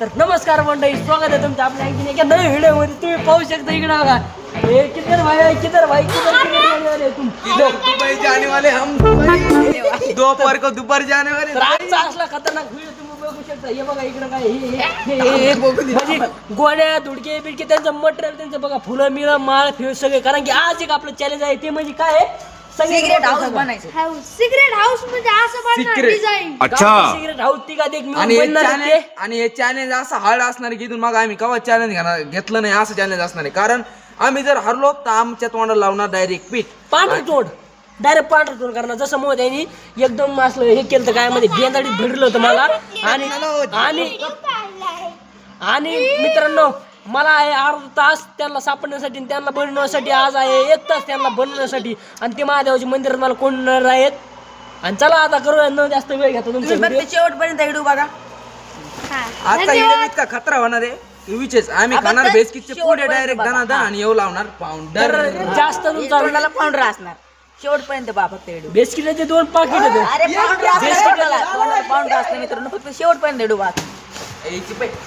तर नमस्कार मंडळी स्वागत आहे तुमचं आपल्या आणखीन एका नवीन व्हिडिओमध्ये तुम्ही पाहू शकता इकडे बघा. हे किधर भाई किधर भाई किधर किधर जाने वाले तुम? इधर दुबई जाने वाले हम दुबई दोपहर को दुबई जाने वाले तर आजचा असला खतरनाक व्हिडिओ तुम्ही बघू शकता. हे बघा इकडे काय हे- हे- हे- हे- हे- म्हणजे गोण्या दुडके बिडके त्यांचं मटेरियल त्यांचं बघा फुलं मिळं माळ फिळ सगळे. कारण की आज एक आपलं चॅलेंज आहे. ते म्हणजे काय आहे? सिगरेट हाऊस बनायचं. हाऊस सिक्रेट हाऊस म्हणजे असं बनणार Secret. डिझाईन सिगरेट हाऊस ती का देख आणि हे बनणार आहे चॅलेंज ते. आणि हे चॅलेंज असं हार्ड असणार की इथून मग आम्ही कवा चॅलेंज घेणार? घेतलं नाही असं चॅलेंज असणार आहे. कारण आम्ही जर हरलो तर आमच्या तोंडाला लावणार डायरेक्ट पीठ. पांढरं तोड. डायरेक्ट पांढरं तोड करणार. जसं मग त्यांनी एकदम असलं हे केलं होतं काय मध्ये बेंदाडीत भिडलं होतं मला. आणि आणि आणि मित्रांनो मला आहे अर्धा तास त्यांना सापडण्यासाठी आणि त्यांना बनवण्यासाठी आज आहे एक तास त्यांना बनवण्यासाठी. आणि ते महादेवाच्या मंदिरात मला कोण आहेत. आणि चला आता करूया न जास्त वेळ घेतो तुमचा तुम्ही व्हिडिओ फक्त शेवटपर्यंत व्हिडिओ बघा. आता इथे इतका खतरा होणार आहे. आम्ही आपण खाणार तर बेस्किटचे पुढे शेवटपर्यंत डायरेक्ट बघा. दना दन आणि येऊ लावणार तर जास्त तुमचा तोंडाला पाऊंडर असणार. शेवटपर्यंत फक्त बेसकिटाचे दोन पाकिट होते अरे मित्रांनो फक्त शेवटपर्यंत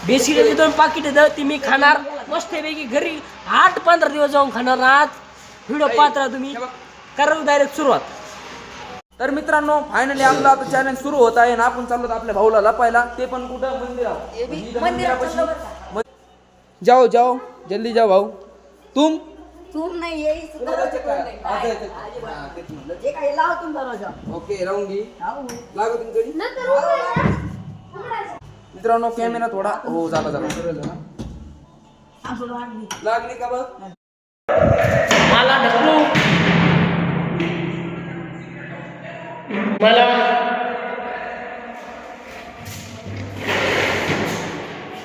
बेसिकली दोन पाकिट ती मी खाणार. मस्तपैकी घरी आठ पंधरा दिवस जाऊन खाणार आज व्हिडिओ पाहत राहा तुम्ही. करा डायरेक्ट सुरुवात. तर मित्रांनो फायनली आपलं आता चॅलेंज सुरू होत आहे आणि आपण चाललो आपल्या भाऊला लपायला. ते पण कुठं? मंदिरात. जाओ जाओ. जल्दी जाओ भाऊ. तुम? तू नाही. हा, ओके राहून घे. हाऊ. लागो तुमच्याकडे मित्रांनो कॅमेरा थोडा हो झाला झाला. लागली. का बघ? मला ढकलू मला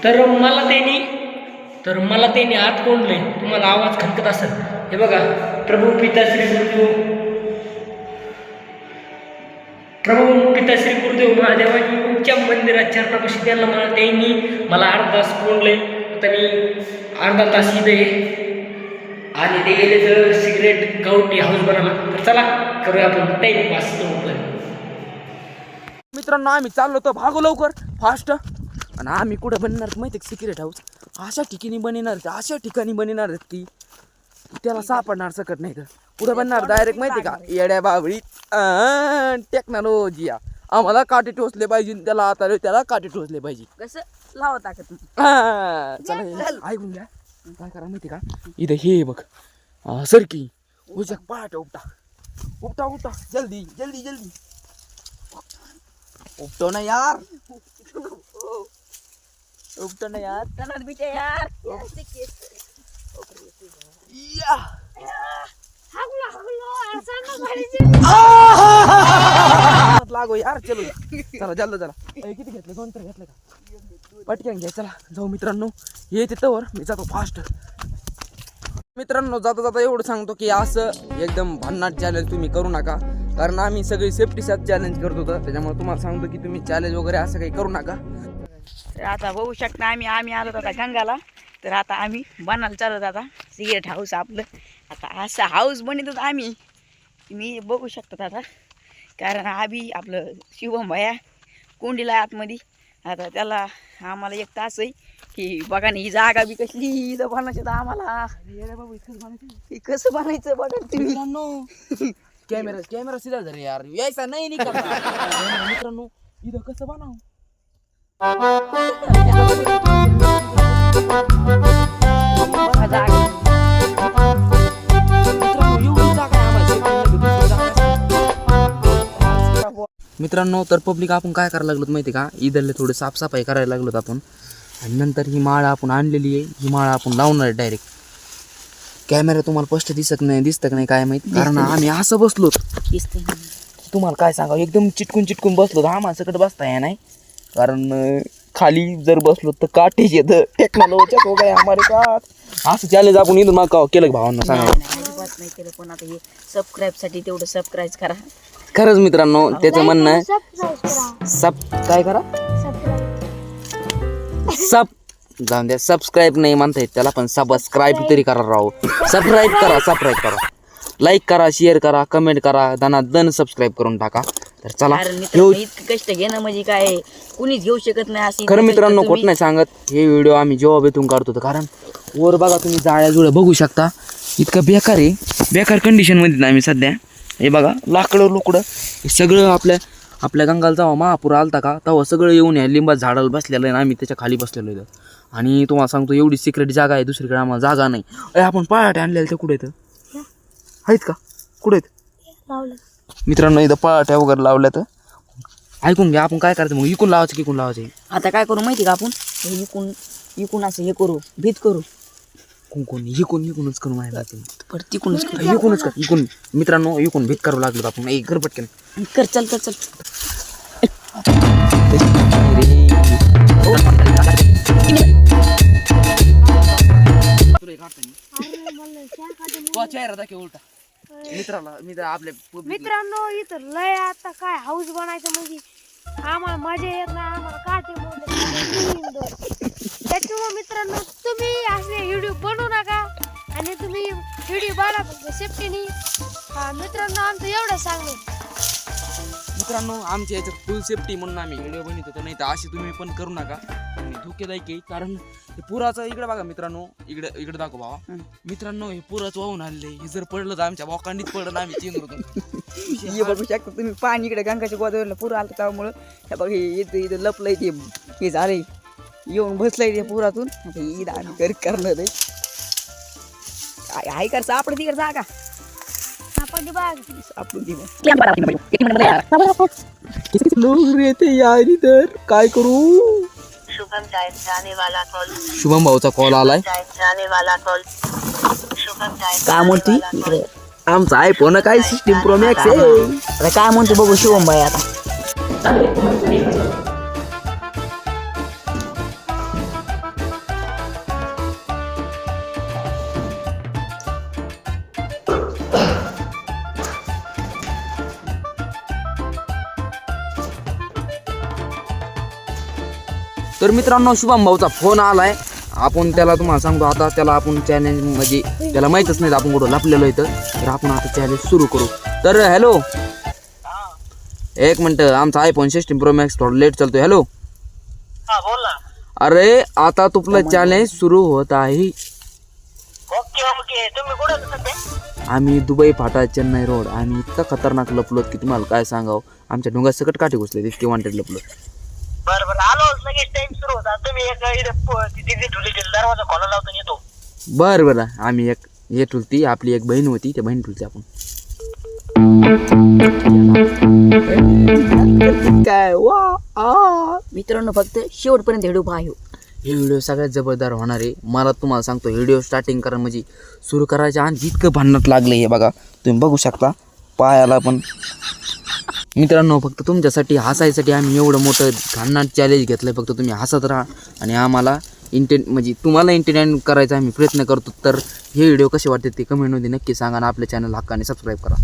तर मला त्यांनी तर मला त्यांनी आत कोंडले तुम्हाला आवाज खनकत असेल. हे बघा प्रभू पिता श्री गुरुदेव. प्रभू पिता श्री गुरुदेव महादेवांनी उच्च मंदिरात चरणापाशी त्यांना मला त्यांनी मला अर्धा तास कोंडले आता मी अर्धा तास इथे. आणि ते गेले तर सिगरेट गावठी हाऊस बनवला तर चला करूया आपण टाइम पास लवकर मित्रांनो आम्ही चाललो तर भागो लवकर फास्ट आणि आम्ही कुठं बनणार माहिती आहे सिक्रेट हाऊस अशा ठिकाणी बनणार अशा ठिकाणी बनणार आहेत की त्याला सापडणार सकट नाही तर कुठं बनणार? डायरेक्ट माहिती का? येड्या बाबळी टेक्नॉलॉजी आम्हाला काटे टोचले पाहिजे त्याला आता त्याला काटे टोचले पाहिजे. कसं? लावा ताकद हा, चला हे ऐकून घ्या. काय करा माहिती का? इथं हे बघ. हा, सरकी. उजक पाठ उपटा. उपटा उपटा. जल्दी जल्दी जल्दी. उपटो ना यार. उपटो ना यार. बिटे यार. या. हागलो हागलो लागो यार चलो चला जल्द चला किती घेतलं दोन तर घेतलं का पटकन घ्या चला जाऊ मित्रांनो हे तिथं मी जातो फास्ट मित्रांनो जाता जाता एवढं सांगतो की असं एकदम भन्नाट चॅलेंज तुम्ही करू नका कारण आम्ही सगळी सेफ्टीसाठी चॅलेंज करत होतो त्याच्यामुळे तुम्हाला सांगतो की तुम्ही चॅलेंज वगैरे असं काही करू नका तर आता बघू शकता आम्ही आम्ही आलो आता गंगाला. तर आता आम्ही बनायला चालत आता. सिगरेट हाऊस आपलं. आता असं हाऊस बनवतो आम्ही. मी बघू शकतात आता. कारण आम्ही आपलं शिवम भया कोंडीला आतमध्ये. आता त्याला आम्हाला एक तास आहे की बघा ना ही जागा बी कसली इथं बनायचं तर आम्हाला. कसं बनायचं बघा तुम्ही. कॅमेरा कॅमेरा सिधा झाले यार. यायचा नाही. मित्रांनो इथं कसं बनव? मित्रांनो तर पब्लिक आपण काय करायला लागलो माहिती का? इथले थोडं साफसफाई करायला लागलोत आपण. आणि नंतर ही माळ आपण आणलेली आहे. ही माळ आपण लावणार आहे डायरेक्ट कॅमेरा तुम्हाला स्पष्ट दिसत नाही दिसतं नाही काय माहिती. कारण आम्ही असं बसलो तुम्हाला काय सांगावं? एकदम चिटकून चिटकून बसलो आम्हाला सकट बसता या नाही. कारण खाली जर बसलो तर काठीच येतं. टेक्नॉलॉजीच्या तो काय हमारे का असं चॅलेंज आपण इथून माग केलं भावांना सांगा. अजिबात नाही केलं पण आता हे सबस्क्राईबसाठी तेवढं सबस्क्राईब करा. खरंच मित्रांनो त्याचं म्हणणं आहे सब काय करा? सब जाऊन द्या सबस्क्राईब नाही म्हणता येत त्याला पण सबस्क्राईब तरी करा राव. सबस्क्राईब करा सबस्क्राईब करा. लाईक करा शेअर करा कमेंट करा दना दन सबस्क्राईब करून टाका. तर चला. कारण येऊ. मित्रांनो इतकं कष्ट घेणं म्हणजे काय? कुणीच घेऊ शकत नाही अशी खरं मित्रांनो खोट नाही सांगत. हे व्हिडिओ आम्ही जेव्हा बेतून काढतो तर कारण वर बघा तुम्ही जाळ्या जुळ्या बघू शकता. इतकं बेकार आहे. बेकार कंडिशनमध्ये ना आम्ही सध्या. हे बघा लाकडं लुकडं हे सगळं आपल्या आपल्या गंगाला जेव्हा महापूर आलता का तेव्हा सगळं येऊन या लिंबात झाडाला बसलेलं आहे आणि आम्ही त्याच्याखाली बसलेलो इथं. आणि तुम्हाला सांगतो एवढी सिक्रेट जागा आहे दुसरीकडे आम्हाला जागा नाही. अरे आपण पळाटे आणलेलं ते कुठे येतं आहेत का? कुठे आहेत? लावलं. मित्रांनो इथं पळाट्या वगैरे लावल्या तर ऐकून घ्या आपण काय करायचं? मग इकून लावायचं की इकून लावायचं? आता काय करू माहिती का आपण? हे इकून इकून असं हे करू भीत करू. कोण कोण? इकून इकूनच करू माहिती लागते परत तिकूनच करू. इकूनच कर इकून. मित्रांनो इकून भीत करावं लागलं आपण एक घर पटकन. कर चल चल चल. चेहरा दाखव उलटा. मित्राला मित्र आपल्या मित्रांनो इथं लय आता काय हाऊस बनायचं म्हणजे आम्हाला मजा येत नाही आम्हाला काटे मोडले त्याच्यामुळे मित्रांनो तुम्ही असे व्हिडिओ बनवू नका आणि तुम्ही व्हिडिओ बनवा फक्त सेफ्टीने मित्रांनो आमचं एवढं सांगणं मित्रांनो आमच्या याच्यात फुल सेफ्टी म्हणून आम्ही व्हिडिओ बनवत होतो नाही तर अशी तुम्ही पण करू नका. आणि धोकेदायक आहे कारण हे पुराचं इकडे बघा मित्रांनो इकडे इकडे दाखव भावा. हं. मित्रांनो हे पुराचं वाहून आहे हे जर पडलं तर आमच्या बोकांडीत पडलं आम्ही चेंज होतो. हे बघू शकता तुम्ही पाणी इकडे गंगाच्या गोदावरीला पुरं आलं त्यामुळं. हे बघ हे इथं इथं लपलंय ते हे झालंय. येऊन बसलंय ते पुरातून. आता ईद आम्ही घरी करणार आहे. काय- आहे कर सापड तिकडे जागा? आपण ते बघ सापडून दे लोक यार तर काय करू? जाए जाने वाला कॉल शुभम भाऊचा कॉल आलाय. जाए जाने वाला कॉल शुभम जाए काय म्हणते? इकडे. आमचा आयफोन काय सिस्टीम प्रो मॅक्स आहे? आता काय म्हणतो बघू शिवम भाई आता. तर मित्रांनो शुभम भाऊचा फोन आलाय. आपण त्याला तुम्हाला सांगतो आता त्याला आपण चॅलेंज म्हणजे त्याला माहीतच नाही आपण कुठं लपलेलो इथं. तर आपण आता चॅलेंज सुरू करू. तर हॅलो एक मिनटं आमचा आयफोन सिस्टीम प्रो मॅक्स थोडं लेट चालतोय. हॅलो हा बोल ना. अरे आता तुपलं चॅलेंज सुरू होत आहे. आम्ही दुबई फाटा चेन्नई रोड. आम्ही इतका खतरनाक लपलो की तुम्हाला काय सांगावं? आमच्या डोंगात सकट काठी घुसले इतके वांटेड लपलो बरं बरं. आलो लगेच टाइम सुरू होता. तुम्ही एक इथं तिला दरवाजा खोला लावतो आणि येतो. बरं बरं. आम्ही एक हे ठुलती आपली एक बहीण होती त्या बहीण ठुलती आपण. काय? वा आ. मित्रांनो फक्त शेवटपर्यंत व्हिडिओ पाहू हे व्हिडिओ सगळ्यात जबरदस्त होणार आहे. मला तुम्हाला सांगतो व्हिडिओ स्टार्टिंग करा म्हणजे सुरू करायच्या आणि जितकं भांडणात लागलं हे बघा. तुम्ही बघू शकता पायाला पण मित्रांनो फक्त तुमच्यासाठी हसायसाठी आम्ही एवढं मोठं भांडणात चॅलेंज घेतलं फक्त तुम्ही हसत राहा आणि आम्हाला इंटेन म्हणजे तुम्हाला एंटरटेन करायचा आम्ही प्रयत्न करतो. तर हे व्हिडिओ कसे वाटते ते कमेंटमध्ये नक्की सांगा आणि आपल्या चॅनल हक्काने सबस्क्राईब करा.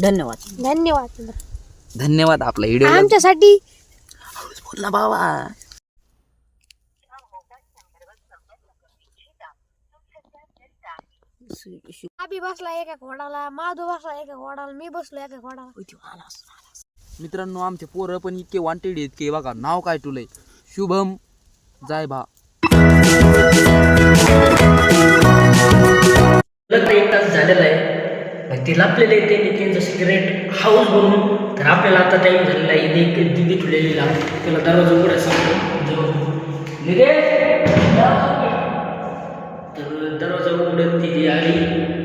धन्यवाद. धन्यवाद. धन्यवाद आपला व्हिडिओ आमच्यासाठी बोल ना बाबा. आबी बसला एका घोडाला माधू बसला एका घोडाला मी बसलो एका घोडाला. मित्रांनो आमचे पोरं पण इतके वांटेड आहेत की बघा नाव काय तुलंय शुभम जाय भा एक तास झालेला आहे. मग ते लपलेले आहे त्यांनी त्यांचं सिगरेट हाऊस बनून तर आपल्याला आता टाईम झालेला आहे. इथे एक दिदी ठेवलेलीला त्याला दरवाजा उघडा सांगतो. निघे तर दरवाजा उघडत तिथे आली.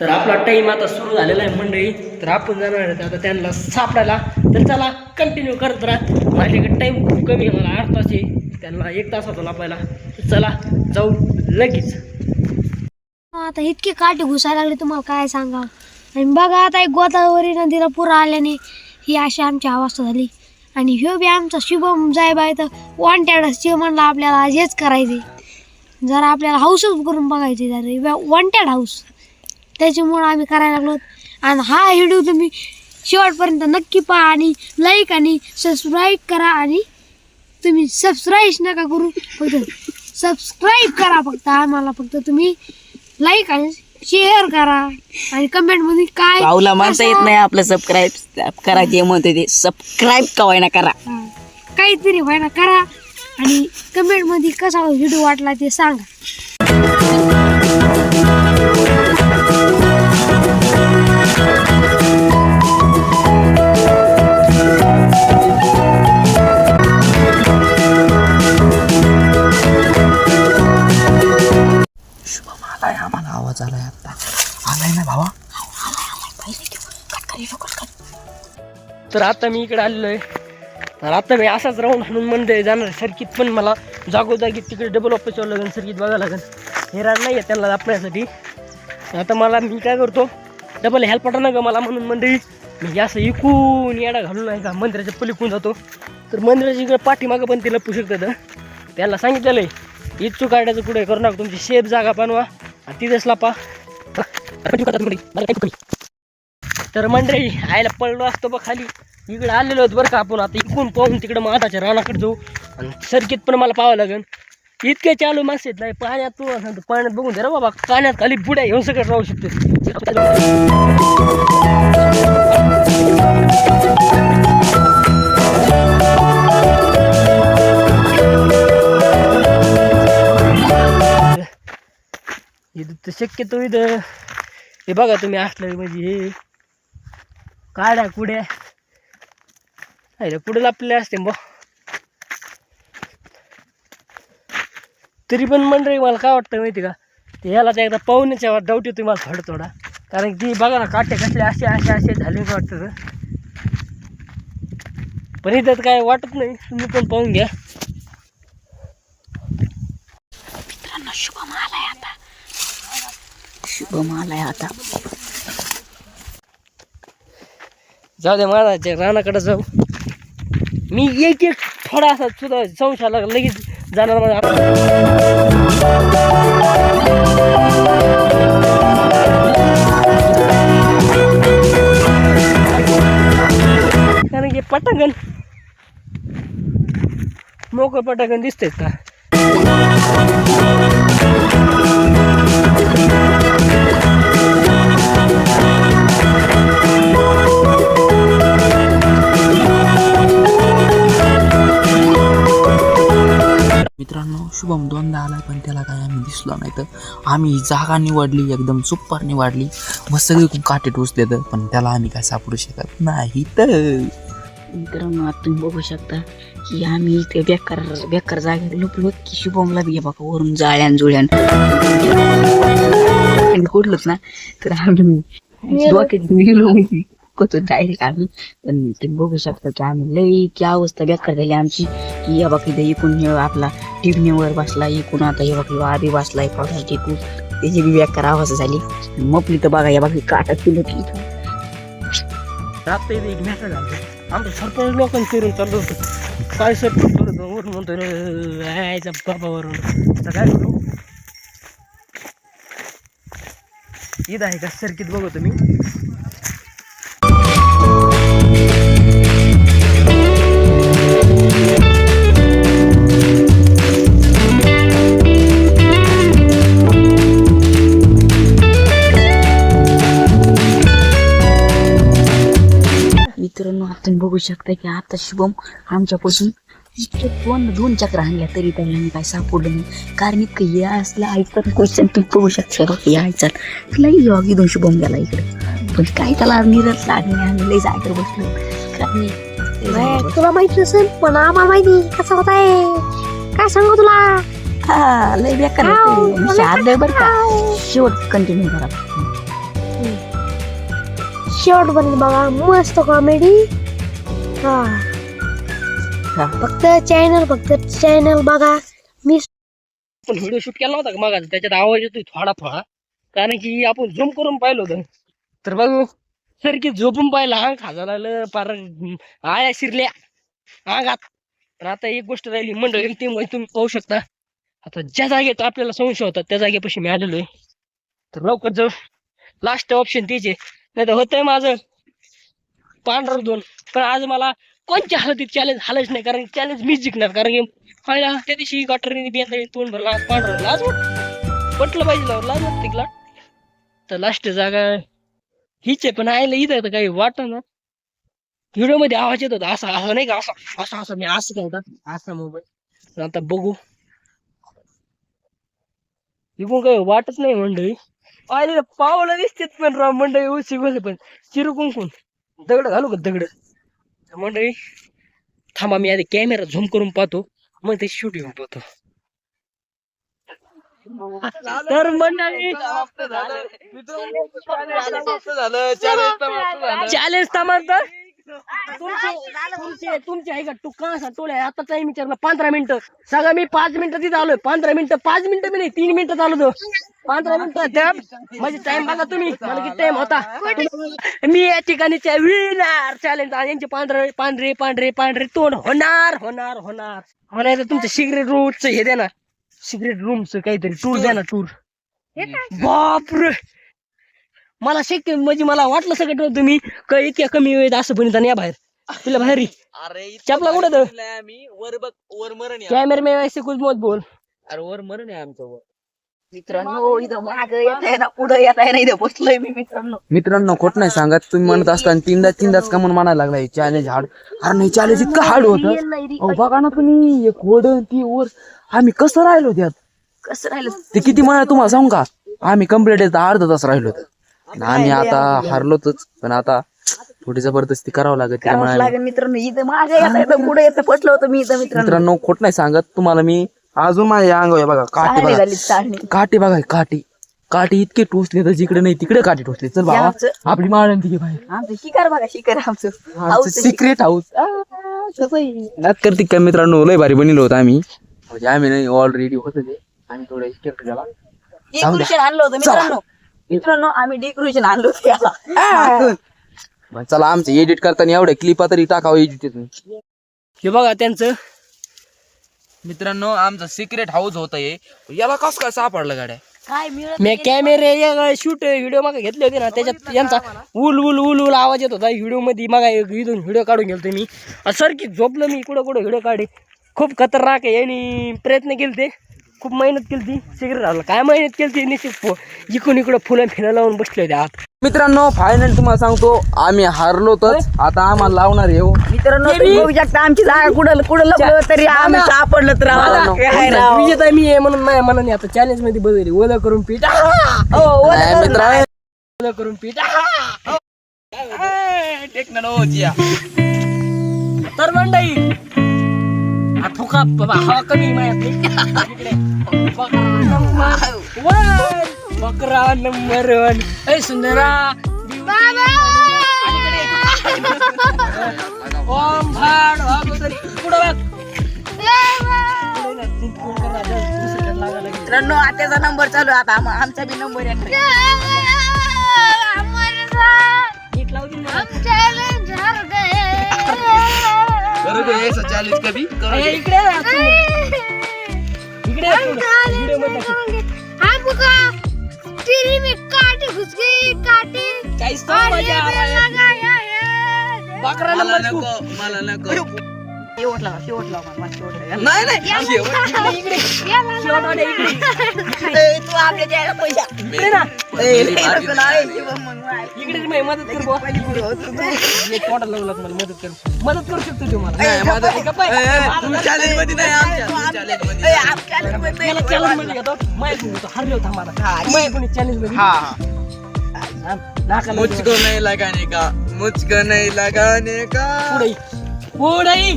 तर आपला टाईम आता सुरू झालेला आहे मंडळी. तर आपण जाणार आहे आता त्यांना सापडायला. तर चला कंटिन्यू करत राहा. माझ्याकडे टाईम खूप कमी आहे मला आठ तास आहे. त्यांना एक तास होता लापायला. तर चला जाऊ लगेच. आता इतके काटे घुसायला लागले तुम्हाला काय सांगा आणि बघा आता एक गोदावरी नदीला पूर आल्याने ही अशी आमची अवस्था झाली. आणि ह्यो बी आमचा शुभम जायबाय आहे तर वॉन्टेड असते म्हणलं आपल्याला आज हेच करायचे जरा आपल्याला हाऊसच करून बघायचे जरा. वॉन्टेड हाऊस त्याच्यामुळं आम्ही करायला लागलो. आणि हा व्हिडिओ तुम्ही शेवटपर्यंत नक्की पहा आणि लाईक आणि सबस्क्राईब करा आणि तुम्ही सबस्क्राईब नका करू फक्त सबस्क्राईब करा फक्त. आम्हाला फक्त तुम्ही लाईक आणि शेअर करा. आणि कमेंटमध्ये काय पाऊला म्हणता येत नाही आपलं सबस्क्राईब करा जे म्हणते ते. सबस्क्राईब कवाय ना करा. काहीतरी व्हायला करा. आणि कमेंटमध्ये कसा व्हिडिओ वाटला ते सांगा. आम्हाला आलाय आता. आलाय ना भावा? तर आता मी इकडे आलेलो आहे तर आता मी असाच राहून म्हणून मंदिर जाणार सर्किट पण मला जागोजागी तिकडे डबल ऑफिस लागेल सर्किट बघायला लागेल हे नाही आहे त्यांना दापण्यासाठी आता मला मी काय करतो? डबल हेल्प ना ग मला म्हणून मंडळी मी असं इकून येडा घालून नाही का मंदिराच्या पलीकून जातो. तर मंदिराच्या इकडे पाठीमागं पण ते लपू शकतात त्याला सांगितलेलं आहे इच्छू काढायचं कुठे करू नका तुमची शेप जागा बनवा. आणि तिथेच लापा तर मंडळी आयला पडलो असतो बघ खाली. इकडे आलेलो होतो बरं का आपण. आता इकडून पाहून तिकडे माताच्या रानाकडे जाऊ. आणि सर्किट पण मला पाहावं लागेल. इतके चालू मासे नाही पाण्यात तू सांगतो पाण्यात बघून दे बाबा पाण्यात खाली बुड्या येऊन सगळं राहू शकते. तर शक्यतो इथं हे बघा तुम्ही असलं म्हणजे हे. काड्या कुड्या. अरे कुठे लापले असते बा? तरी पण मंडळी मला काय वाटतं माहिती का? ते याला तर एकदा पाहुण्याच्या डावटी येतो मला थोडा थोडा कारण की बघा ना काटे कसले असे असे असे झाले का वाटतं. पण इथं तर काय वाटत नाही. तुम्ही पण पाहून घ्या. मित्रांनो शुभम शुभम आलाय आता. जाऊ दे महाराजच्या रानाकडे जाऊ. मी एक एक थोडा असा सुद्धा संशयाला लगेच जाणार माझा कारण की पटांगण मोकळं पटांगण दिसतंय का? मित्रांनो शुभम दोनदा आलाय पण त्याला काय आम्ही दिसलो नाही तर. आम्ही जागा निवडली एकदम सुपर निवडली. मग सगळी काटे टोचले तर पण त्याला आम्ही काय सापडू शकत नाही तर. मित्रांनो आता तुम्ही बघू शकता की आम्ही इथे बेकार बेकार जागेत लपलो की शुभमला बी बघा वरून जाळ्यान जुळ्यान. कुठलंच ना तर आम्ही डोक्यात गेलो कतो डायरेक्ट आम्ही पण तुम्ही बघू शकता की आम्ही लई की अवस्था बेकार झाली आमची की हे बघा इथे इकून वर आपला टिपणीवर बसला इकून आता हे बघा आधी बसला पडला टिकून त्याची बी बेकार आवाज झाली मपली तर बघा या बाकी काटा किलो की इथून एक मॅटर झालं आमचं सरपंच लोकांनी फिरून चाललो होतं काय सरपंच म्हणतो यायचा बाबावरून आता काय करू ईद आहे का सर्किट बघू तुम्ही मित्रांनो तुम्ही बघू शकता की आता शुभम आमच्यापासून इतके दोन दोन चक्र आणल्या तरी त्यांना मी काय सापडलं नाही. कारण इतकं हे असलं ऐकतात क्वेश्चन तुम्ही बघू शकता बघ या ऐकतात तुला योग इथून शुभम गेला इकडे. पण काय त्याला निरत लागले आम्ही लई जागेवर बसलो. कारण लई. तुला माहीत नसेल पण आम्हाला माहिती कसं होत आहे? काय सांगू तुला? हा लई बेकार होते. बरं का. शेवट कंटिन्यू करा. शेवट पण बघा मस्त कॉमेडी हा. हा. फक्त चॅनल फक्त चॅनल बघा. मी पण व्हिडिओ शूट केला नव्हता का मागाचा त्याच्यात आवाज येतोय थोडा थोडा कारण की आपण झूम करून पाहिलं होतं. तर बघू. सारखी झोपून पाहिलं अंग खाजा लागलं पार अं, आळ्या शिरल्या. अंगात. पण आता एक गोष्ट राहिली मंडळी ती म्हणजे तुम्ही पाहू शकता. आता ज्या जागेत आपल्याला संशय होता त्या जागेपाशी मी आलेलो आहे. तर लवकर जाऊ. लास्ट ऑप्शन तीच आहे. नाही तर होतंय माझं. पांढर दोन. पण आज मला कोणत्या हालतीत चॅलेंज हालच नाही कारण चॅलेंज मीच जिंकणार. कारण की हायला त्या दिवशी गटरीने बियात तोंड भरला पांढर. लाज वाट- पटलं पाहिजे लाज वाटते तिकला तर लास्ट जागा हीच आहे पण आयला इथं तर काही वाटत ना. व्हिडिओमध्ये आवाज येत होता असा असा नाही का असा असा असा मी असं काय होता असा मोबाईल आता बघू. इकडून काही वाटत नाही मंडळी. पाहिले पावलं दिसतेत पण राव मंडळी उशी गोले पण. चिरू कुंकून दगड घालू का दगड? मंडळी थांबा मी आधी कॅमेरा झूम करून पाहतो. मग ते शूट घेऊन पाहतो. तर मंडळी चॅलेंज समांतर तुमचे तुमचे तुमचे आहे का तू का असा टोले आता टाइम विचारला पंधरा मिनिटं. सगळं मी पाच मिनिटं तिथं आलोय. पंधरा मिनिटं पाच मिनिटं मी नाही तीन मिनिटं आलो तो पंधरा मिनिटं त्या म्हणजे टाइम बघा तुम्ही. मला किती टाइम होता. मी या ठिकाणीच्या विनर चॅलेंज यांचे पांढरे पांढरे पांढरे पांढरे तोंड होणार होणार होणार. मला तुमचं सिगरेट रूटचं हे द्या ना. सिगरेट रूमचं काहीतरी टूर द्या ना टूर बापरे! मला शक्य म्हणजे मला वाटलं सगळं तुम्ही क- इतक्या कमी वेळेत असं पण या बाहेर. तुला बाहेर ये. अरे चपला कुठं तर? आम्ही. वर बघ वर मरण आहे. कॅमेरामॅन ऐसे कुछ मत बोल. अरे वर मरण आहे आमचं वर. मित्रांनो इथं माग येत आहे ना पुढे येत आहे ना इथं बसलोय मी मित्रांनो. मित्रांनो खोट नाही सांगत. तुम्ही म्हणत असताना तीनदा तीनदाच का म्हणून म्हणायला लागलाय चॅलेंज हार्ड अरे नाही चॅलेंज इतकं हार्ड होतं. अहो बघा ना तुम्ही एक वड ती वर. आम्ही कसं राहिलो त्यात? कसं राहिलं? ते किती म्हणा तुम्हाला सांगू का? आम्ही कंप्लीट येत अर्धा तास राहिलो होतो. आम्ही आता हारलोच पण आता थोडी जबरदस्ती करावं लागत करावंच त्यामुळे आम्ही- लागेल मित्रांनो. इथं येत पुढे येतं पटलं होतं मी इथं मित्रांनो. मित्रांनो खोट नाही सांगत तुम्हाला मी अजून माझ्या अंगावर बघा काठी चाळणी बघा. झाली चाळणी काठी बघा काठी. काठी इतके टोचले तर जिकडे नाही तिकडे काठी टोचले. चल बाबा आमचं- आपली माळ तिघे बाहेर. आमचं शिकार बघा शिकार आमचं. हाऊस. सिक्रेट हाऊस नात करते का मित्रांनो लय भारी बनलो होतं आम्ही. म्हणजे आम्ही नाही ऑलरेडी होत ते. आम्ही थोडं आणलं होतं मित्रांनो. मित्रांनो आम्ही डेकोरेशन आणलं चला आमचं एडिट करताना एवढ्या क्लिपा तरी टाकावं एडिट हे बघा त्यांचं. मित्रांनो आमचं सिक्रेट हाऊस होत हे याला कस काय सापडलं गाड्या? काय मिळत मी कॅमेरे शूट व्हिडिओ मागे घेतले होते ना त्याच्यात यांचा उल उल उल उल आवाज येत होता. व्हिडिओमध्ये मग इथून व्हिडिओ काढून गेलतो मी. सर की झोपलो मी कुठं कुठं व्हिडिओ काढे. खूप खतरनाक आहे यांनी प्रयत्न केले ते खूप मेहनत केली ती सिगरेट राहिलं काय मेहनत केली ती निश्चित इकडून इकडं फुलं फिलं लावून बसले होते आत. मित्रांनो फायनल तुम्हाला सांगतो आम्ही हारलो तर आता आम्हाला लावणार येऊ मित्रांनो तुम्ही बघू शकता आमची जागा कुठं कुठं लपलं तरी आम्ही सापडलं तर आम्हाला काय राव. विजेता मी आहे म्हणून माझ्या मनाने आता चॅलेंजमध्ये बदलली ओलं करून पीठ. हो, ओलं नाही, करून मित्रांनो ओलं करून पीठ. टेक्नॉलॉजी तर मंडई हा फुका बाबा हवा कमी आहे बकरा नंबर वन ए सुंदरा. ओम भाड पुढं बघ. मित्रांनो आत्याचा नंबर चालू आहे आता आम- आमचा बी नंबर येणार नीट लावू दे ना. चॅलेंज कधी ए, इकडे ये ना, तू. इकडे ये पुढं. व्हिडिओमध्ये दाखव. काहीच नाही मजा आला आहे. बकरा नंबर टू. मला नको शेवट लावा शेवट लावा मला शेवट नाही नाही शेवट. इकडे शेवटवाले इकडे ए, तू आपल्या द्यायला पैसा इकडे ना ए, मग मदत कर बुवा. तोंडाला लागलं मला मदत कर मदत करू शकतो नाही, माझं- ए, तू challenge मध्ये नाही आमच्या तू challenge मध्ये ए, आपल्या मध्ये याला challenge मध्ये घेतो माहिती होतं हरले होता मला माहिती कोणी चॅलेंज मध्ये हाँ नाका मुझको नहीं लगाने का मुझको नहीं लगाने का पुढे पुढे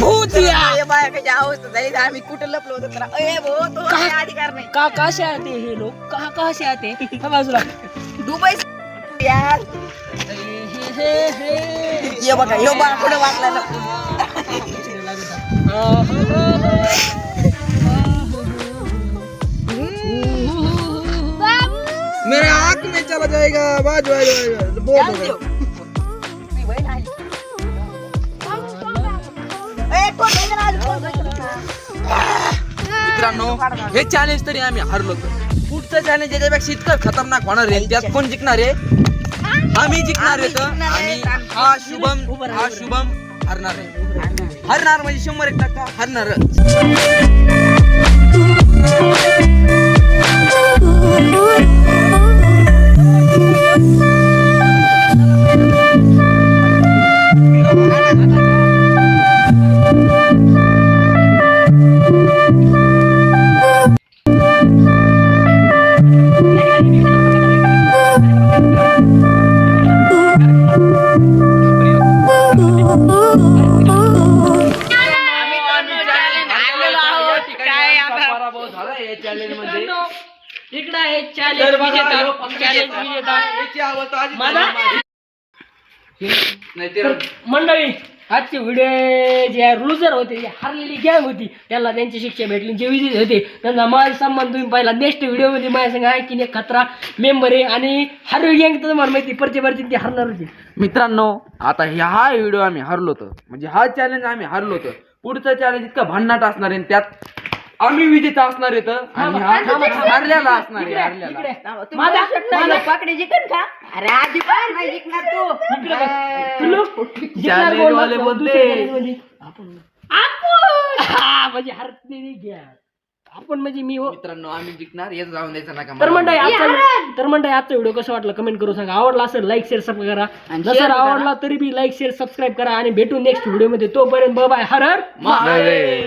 भूतिया ए, बाया कशी अवस्था झाली तर आम्ही कुठं लपलो होतो तर? ए भो तो काही अधिकार नाही. का कसे आते हे लोक? का कसे आते हा? बाजूला. दुबई यार. हे, हे, हे. ये बघा यो बघा कुठं वाचला ना मेरे आँख में चला जाएगा बाजू आ जाएगा बहुत मित्रांनो हे चॅलेंज तरी आम्ही हरलो कुठचं पुढचं चॅलेंज याच्यापेक्षा इतकं खतरनाक होणार आहे त्यात कोण जिंकणार आहे आम्ही जिंकणार आहे तर आम्ही हा शुभम हा शुभम हरणार आहे हरणार म्हणजे शंभर एक टक्का हरणार नाही ते तर मंडळी आजचे व्हिडिओ जे लुजर होते जे हरलेली गॅंग होती त्यांना त्यांची शिक्षा भेटली जे विजेते होते त्यांना माझा सन्मान तुम्ही पाहिला. नेक्स्ट व्हिडिओमध्ये माझ्या संग आहे की एक खतरा मेंबर आहे आणि हरवी गँग तर तुम्हाला माहिती परचे परचे ती हरणार होती मित्रांनो आता ह्या हा व्हिडिओ आम्ही हरलो होतो. म्हणजे हा चॅलेंज आम्ही हरलो होतो. पुढचं चॅलेंज इतकं भन्नाट असणार आहे आणि त्यात आम्ही विजेता असणार आहेत आणि हा हरल्याला असणार आहे हरल्याला माझा पाकडे जिकन का अरे आधी पण नाही जिंकणार तू. वाले हा, म्हणजे हरलेली आपण म्हणजे मी हो मित्रांनो आम्ही जिंकणार. हेच जाऊन द्यायचं नका तर मला. मंडळी आजचा तर मंडळी आजचा व्हिडिओ कसं वाटलं? कमेंट करून सांगा. आवडला असेल लाईक शेअर सबस्क्राईब करा. आणि जर करा. आवडला तरी बी लाईक शेअर सबस्क्राईब करा. आणि भेटू नेक्स्ट व्हिडिओमध्ये. तोपर्यंत बाय हर हर महादेव.